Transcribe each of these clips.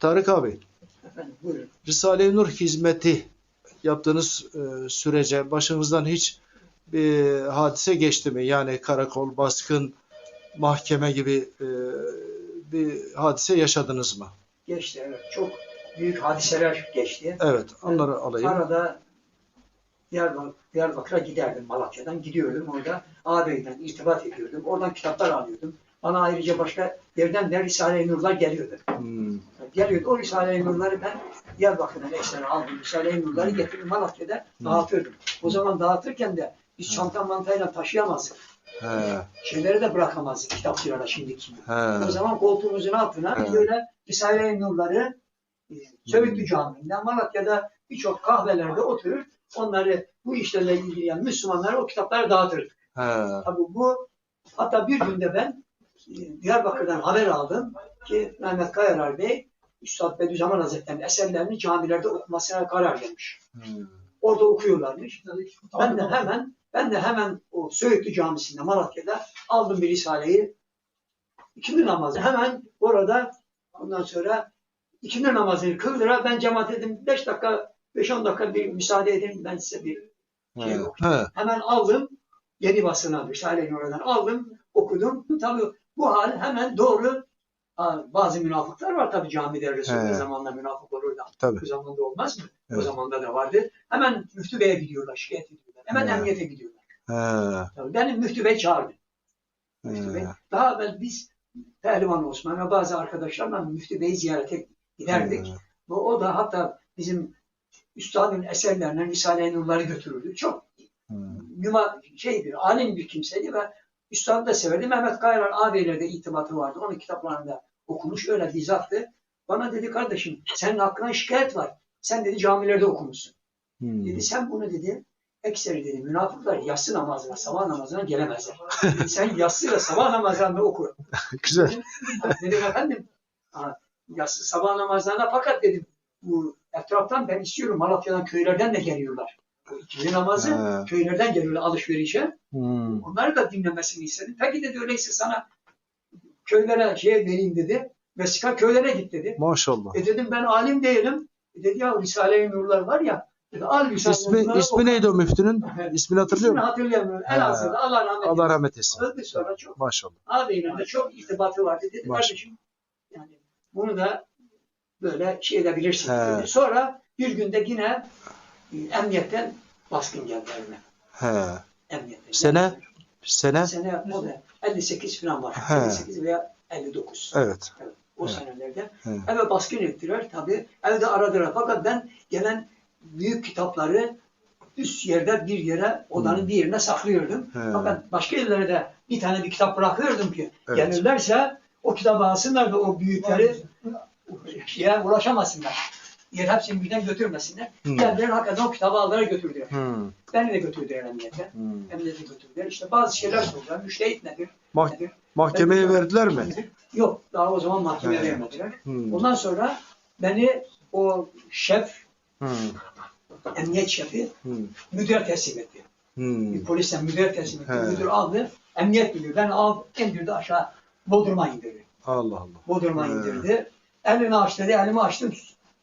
Tarık abi, Efendim buyurun. Risale-i Nur hizmeti yaptığınız e, sürece başınızdan hiç bir hadise geçti mi? Yani karakol, baskın, mahkeme gibi e, bir hadise yaşadınız mı? Geçti evet. Çok büyük hadiseler geçti. Evet, onları alayım. Arada Diyarbakır, Diyarbakır'a giderdim Malatya'dan. Gidiyordum orada ağabeyden irtibat ediyordum. Oradan kitaplar alıyordum. Bana ayrıca başka yerden de Risale-i Nurlar geliyordu. Hmm, Geliyordu. O Risale-i Nurları ben Diyarbakır'dan ekstra aldım. Risale-i Nurları getirdim Malatya'da dağıtırdım. O zaman dağıtırken de biz çanta mantayla taşıyamazdık. he, Şeyleri de bırakamazdık kitapçılara şimdiki he, O zaman koltuğumuzun altına Evet. böyle Risale-i Nurları e, Söğütlü Camii'nden Malatya'da birçok kahvelerde oturur. Onları bu işlerle ilgilenen Müslümanlara o kitapları dağıtırdık. he, Tabii bu hatta bir günde ben e, Diyarbakır'dan haber aldım ki Mehmet Kayarar Bey Üstad Bediüzzaman Hazretleri'nin eserlerini camilerde okumasına karar vermiş. hmm, Orada okuyorlarmış. Ben de hemen ben de hemen o Söğütlü Camisi'nde Malatya'da aldım bir risaleyi. İkindi namazı hemen orada ondan sonra ikindi namazını kıldıra ben cemaat dedim 5 dakika 5-10 dakika bir müsaade edin ben size bir şey he, okuyayım. he, Hemen aldım yeni basına Risale-i Nur'dan aldım okudum. Tabii bu hal hemen doğru bazı münafıklar var tabii camide He. zamanında münafık olur da tabii. bu zamanda olmaz mı? O Evet. zamanda da vardı. Hemen müftü beye gidiyorlar, şikayet ediyorlar. Hemen He. emniyete gidiyorlar. He, Tabii benim müftü bey çağırdı. Müftü bey. Daha evvel biz Pehlivan Osman ve bazı arkadaşlarla müftü beyi ziyarete giderdik. he, Ve o da hatta bizim üstadın eserlerinden Risale-i Nurları götürürdü. Çok he, müma, şey bir alim bir kimseydi ve üstadı da severdi. Mehmet Kayran ağabeyle de itibatı vardı. Onun kitaplarında okumuş. Öyle bizattı. Bana dedi kardeşim senin hakkında şikayet var. Sen dedi camilerde okumuşsun. hmm. Dedi sen bunu dedi ekseri dedi münafıklar yatsı namazına sabah namazına gelemezler. Dedi, sen yatsı ve sabah namazlarında oku. Güzel. dedim efendim yatsı sabah namazlarında fakat dedim bu etraftan ben istiyorum Malatya'dan köylerden de geliyorlar. Bu ikindi namazı He. köylerden geliyorlar alışverişe. Hmm, Onları da dinlemesini istedim. Peki dedi öyleyse sana köylere şey vereyim dedi. Vesika köylere git dedi. Maşallah. E dedim ben alim değilim. E dedi ya Risale-i Nurlar var ya. Dedi, al Risale-i İsmi, Nurları ismi oku. neydi o müftünün? İsmini hatırlıyor İsmini musun? hatırlayamıyorum. He. Elazığ'da Allah rahmet Allah eylesin. rahmet etsin. Öldü sonra çok. Maşallah. Ağabeyle de çok irtibatı vardı. Dedi Maşallah. kardeşim yani bunu da böyle şey edebilirsin He. dedi. Sonra bir günde yine e, emniyetten baskın geldi evime. He. Emniyetten. Sene? Sene? Sene o da 58 falan var. He. 58 veya 59. Evet. Evet, o Evet. senelerde. Evet. Eve baskın ettiler tabii. Evde aradılar. Fakat ben gelen büyük kitapları üst yerde bir yere, odanın Hmm. bir yerine saklıyordum. He. Fakat başka yerlere de bir tane bir kitap bırakıyordum ki Evet. gelirlerse o kitabı alsınlar da o büyükleri şeye ulaşamasınlar. Yer hepsini birden götürmesinler. Hmm. Geldiler hakikaten o kitabı aldılar götürdüler. Hmm. Beni de götürdüler emniyete. Hmm. Emniyete götürdüler. İşte bazı şeyler sordular. Müştehit nedir? Mah- nedir? mahkemeye verdiler mi? Yok. Daha o zaman mahkemeye He. vermediler. Hmm. Ondan sonra beni o şef, Hmm. emniyet şefi Hmm. müdüre teslim etti. Hmm. Bir polisten müdüre teslim etti. He. Müdür aldı. Emniyet müdürü. Ben al, indirdi aşağı. Bodrum'a indirdi. Allah Allah. Bodrum'a indirdi. Elini aç dedi. Elimi açtım.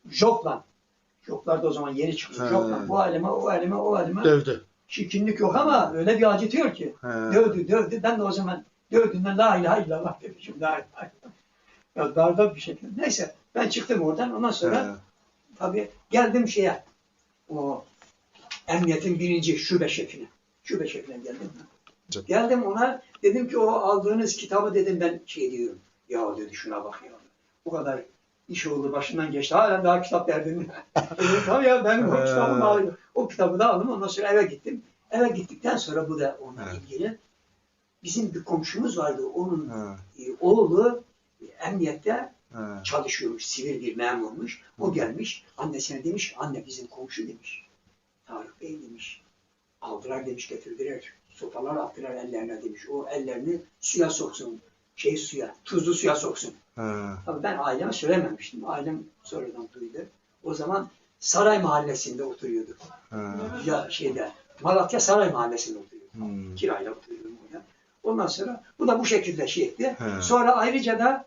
Jokla. Joklar da o zaman yeni çıkıyor. He. Bu elime, o elime, o elime. Dövdü. Çirkinlik yok ama öyle bir acıtıyor ki. He. Dövdü, dövdü. Ben de o zaman dövdüğünden la ilahe illallah demişim. La ilahe illallah. Ya darda bir şekilde. Neyse ben çıktım oradan. Ondan sonra He. Tabii geldim şeye, o emniyetin birinci şube şefine. Şube şefine geldim. Canım. Geldim ona, dedim ki o aldığınız kitabı dedim ben şey diyorum. Ya dedi şuna bak ya. Bu kadar iş oldu başından geçti. Halen daha kitap derdin. dedim tamam ya benim o He. kitabımı alayım. O kitabı da aldım. Ondan sonra eve gittim. Eve gittikten sonra bu da onunla Evet. ilgili. Bizim bir komşumuz vardı. Onun e, oğlu emniyette He. çalışıyormuş, sivil bir memurmuş. O gelmiş, annesine demiş, anne bizim komşu demiş. Tarık Bey demiş. Aldılar demiş, getirdiler. Sopalar attılar ellerine demiş. O ellerini suya soksun. Şey suya, tuzlu suya soksun. He. Tabii ben aileme söylememiştim. Ailem sonradan duydu. O zaman Saray Mahallesi'nde oturuyorduk. He. Ya şeyde, Malatya Saray Mahallesi'nde oturuyorduk. Hmm. Kirayla oturuyordum orada. Ondan sonra bu da bu şekilde şey etti. He. Sonra ayrıca da